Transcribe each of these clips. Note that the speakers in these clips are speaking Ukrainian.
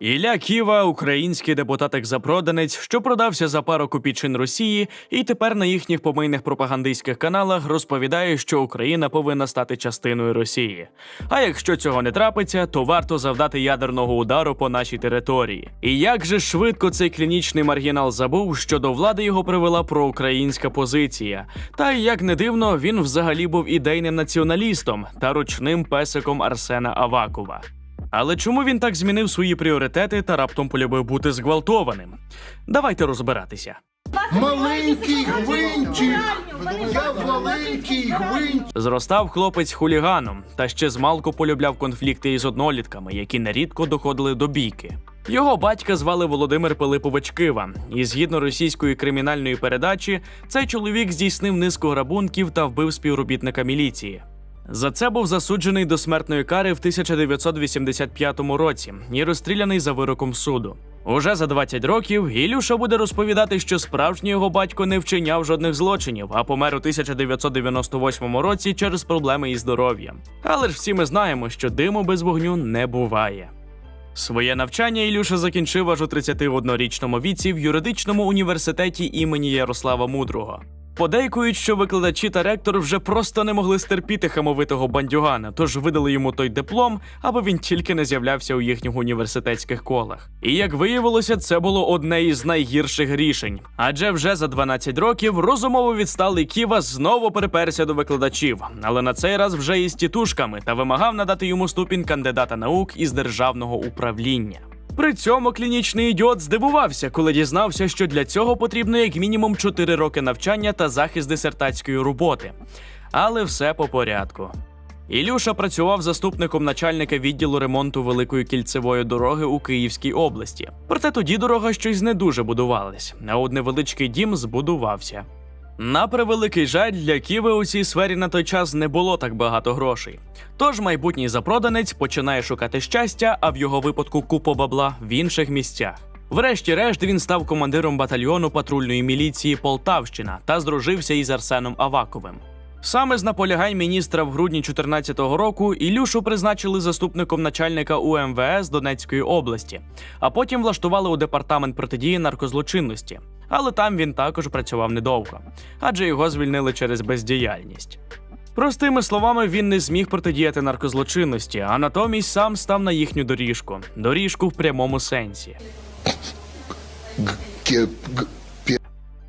Ілля Ківа, український депутат-екзапроданець, що продався за пару копійчин Росії, і тепер на їхніх помийних пропагандистських каналах розповідає, що Україна повинна стати частиною Росії. А якщо цього не трапиться, то варто завдати ядерного удару по нашій території. І як же швидко цей клінічний маргінал забув, що до влади його привела проукраїнська позиція. Та як не дивно, він взагалі був ідейним націоналістом та ручним песиком Арсена Авакова. Але чому він так змінив свої пріоритети та раптом полюбив бути зґвалтованим? Давайте розбиратися. Маленький гвинтик! Я маленький гвинтик! Зростав хлопець хуліганом та ще змалку полюбляв конфлікти із однолітками, які нерідко доходили до бійки. Його батька звали Володимир Пилипович Кива, і згідно російської кримінальної передачі, цей чоловік здійснив низку грабунків та вбив співробітника міліції. За це був засуджений до смертної кари в 1985 році і розстріляний за вироком суду. Уже за 20 років Ілюша буде розповідати, що справжній його батько не вчиняв жодних злочинів, а помер у 1998 році через проблеми із здоров'ям. Але ж всі ми знаємо, що диму без вогню не буває. Своє навчання Ілюша закінчив аж у 31-річному віці в юридичному університеті імені Ярослава Мудрого. Подейкують, що викладачі та ректор вже просто не могли стерпіти хамовитого бандюгана, тож видали йому той диплом, аби він тільки не з'являвся у їхніх університетських колах. І як виявилося, це було одне із найгірших рішень. Адже вже за 12 років розумово відсталий Ківа знову приперся до викладачів, але на цей раз вже із тітушками та вимагав надати йому ступінь кандидата наук із державного управління. При цьому клінічний ідіот здивувався, коли дізнався, що для цього потрібно як мінімум 4 роки навчання та захист дисертатської роботи. Але все по порядку. Ілюша працював заступником начальника відділу ремонту великої кільцевої дороги у Київській області. Проте тоді дорога щось не дуже будувалась, а от невеличкий дім збудувався. На превеликий жаль, для Ківи у цій сфері на той час не було так багато грошей. Тож майбутній запроданець починає шукати щастя, а в його випадку купу бабла в інших місцях. Врешті-решт він став командиром батальйону патрульної міліції Полтавщина та здружився із Арсеном Аваковим. Саме з наполягань міністра в грудні 2014 року Ілюшу призначили заступником начальника УМВС Донецької області, а потім влаштували у департамент протидії наркозлочинності. Але там він також працював недовго, адже його звільнили через бездіяльність. Простими словами, він не зміг протидіяти наркозлочинності, а натомість сам став на їхню доріжку доріжку в прямому сенсі.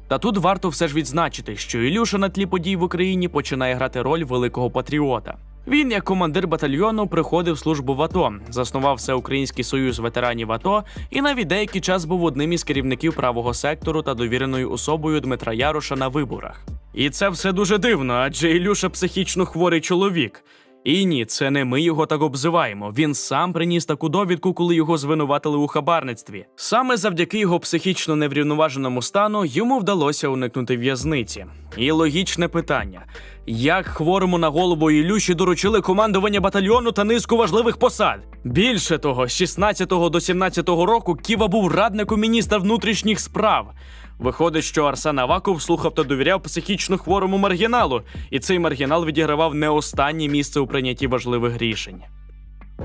Та тут варто все ж відзначити, що Ілюша на тлі подій в Україні починає грати роль великого патріота. Він, як командир батальйону, приходив службу в АТО, заснував Всеукраїнський союз ветеранів АТО і навіть деякий час був одним із керівників правого сектору та довіреною особою Дмитра Яроша на виборах. І це все дуже дивно, адже Ілюша психічно хворий чоловік. І ні, це не ми його так обзиваємо. Він сам приніс таку довідку, коли його звинуватили у хабарництві. Саме завдяки його психічно неврівноваженому стану йому вдалося уникнути в'язниці. І логічне питання: як хворому на голову Ілюші доручили командування батальйону та низку важливих посад? Більше того, з 16 до 17 року Ківа був радником міністра внутрішніх справ. Виходить, що Арсен Аваков слухав та довіряв психічно хворому маргіналу, і цей маргінал відігравав не останнє місце у прийнятті важливих рішень.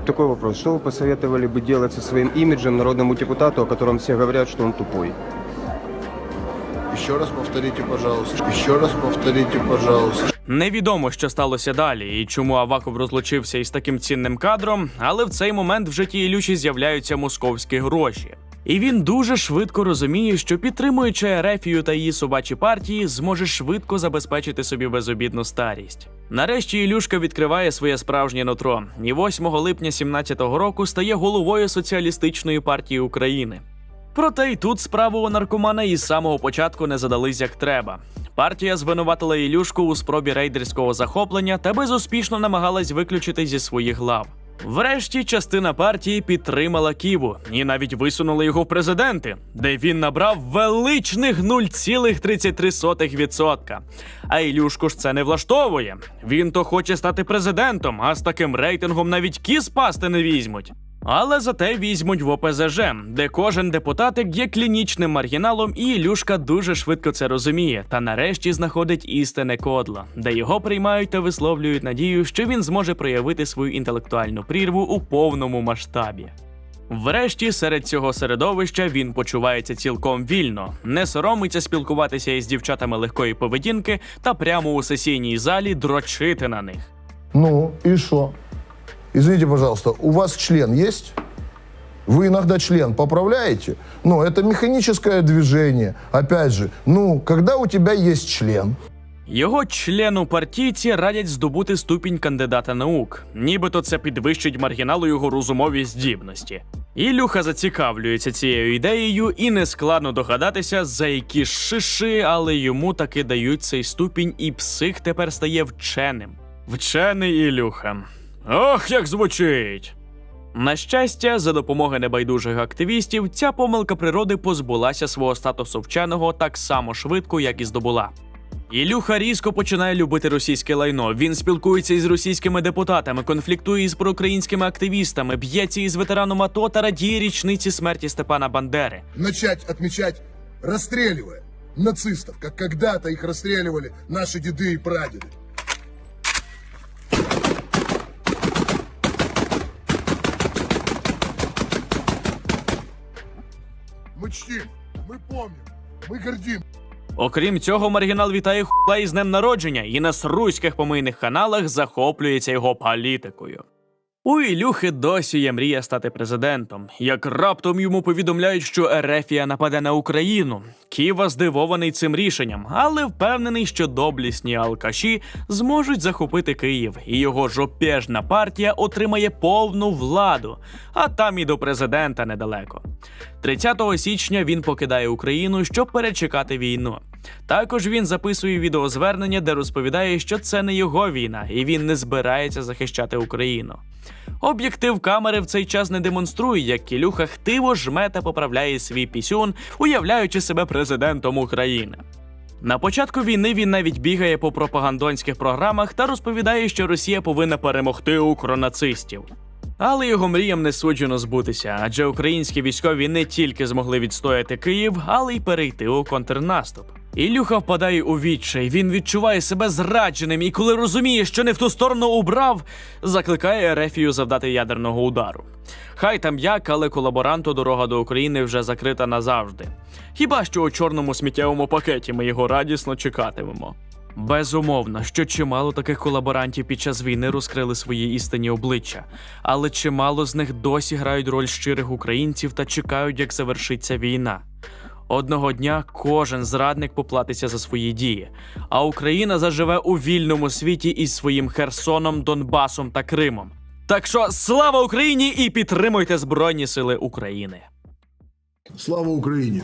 Такой вопрос. Что вы посоветовали бы делать со своим имиджем народному депутату, о котором все говорят, что он тупой? Еще раз повторите, пожалуйста. Еще раз повторите, пожалуйста. Невідомо, що сталося далі і чому Аваков розлучився із таким цінним кадром, але в цей момент в житті Ілюші з'являються московські гроші. І він дуже швидко розуміє, що підтримуючи Ерефію та її собачі партії, зможе швидко забезпечити собі безобідну старість. Нарешті Ілюшка відкриває своє справжнє нутро і 8 липня 17-го року стає головою соціалістичної партії України. Проте й тут справу у наркомана із самого початку не задались як треба. Партія звинуватила Ілюшку у спробі рейдерського захоплення та безуспішно намагалась виключити зі своїх лав. Врешті частина партії підтримала Ківу і навіть висунули його в президенти, де він набрав величних 0,33%. А Ілюшку ж це не влаштовує. Він то хоче стати президентом, а з таким рейтингом навіть кіз пасти не візьмуть. Але зате візьмуть в ОПЗЖ, де кожен депутатик є клінічним маргіналом, і Ілюшка дуже швидко це розуміє, та нарешті знаходить істинне кодло, де його приймають та висловлюють надію, що він зможе проявити свою інтелектуальну прірву у повному масштабі. Врешті, серед цього середовища він почувається цілком вільно, не соромиться спілкуватися із дівчатами легкої поведінки та прямо у сесійній залі дрочити на них. Ну, и что? Извините, пожалуйста, у вас член есть? Вы иногда член поправляете? Ну, это механическое движение. Опять же, ну, когда у тебя есть член, Його члену партійці радять здобути ступінь кандидата наук, нібито це підвищить маргіналу його розумові здібності. Ілюха зацікавлюється цією ідеєю, і нескладно догадатися, за які шиши, але йому таки дають цей ступінь, і псих тепер стає вченим. Вчений Ілюха. Ох, як звучить! На щастя, за допомогою небайдужих активістів, ця помилка природи позбулася свого статусу вченого так само швидко, як і здобула. Ілюха різко починає любити російське лайно. Він спілкується із російськими депутатами, конфліктує із проукраїнськими активістами, б'ється із ветераном АТО та радіє річниці смерті Степана Бандери. начать отмечать, расстреливая нацистов, как когда-то их расстреливали наши деды и прадеды. Чтим, ми пам'ятаємо, ми гордим. Окрім цього, маргінал вітає хула із днем народження і на сруських помийних каналах захоплюється його політикою. У Ілюхи досі є мрія стати президентом. Як раптом йому повідомляють, що Ерефія нападе на Україну. Ківа здивований цим рішенням, але впевнений, що доблісні алкаші зможуть захопити Київ, і його жопежна партія отримає повну владу, а там і до президента недалеко. 30 січня він покидає Україну, щоб перечекати війну. Також він записує відеозвернення, де розповідає, що це не його війна, і він не збирається захищати Україну. Об'єктив камери в цей час не демонструє, як Кілюха хтиво жме та поправляє свій пісюн, уявляючи себе президентом України. На початку війни він навіть бігає по пропагандонських програмах та розповідає, що Росія повинна перемогти укронацистів. Але його мріям не суджено збутися, адже українські військові не тільки змогли відстояти Київ, але й перейти у контрнаступ. Ілюха впадає у відчай. Він відчуває себе зрадженим, і коли розуміє, що не в ту сторону убрав, закликає Ерефію завдати ядерного удару. Хай там як, але колаборанту дорога до України вже закрита назавжди. Хіба що у чорному сміттєвому пакеті ми його радісно чекатимемо. Безумовно, що чимало таких колаборантів під час війни розкрили свої істинні обличчя, але чимало з них досі грають роль щирих українців та чекають, як завершиться війна. Одного дня кожен зрадник поплатиться за свої дії, а Україна заживе у вільному світі із своїм Херсоном, Донбасом та Кримом. Так що слава Україні і підтримуйте Збройні Сили України! Слава Украине!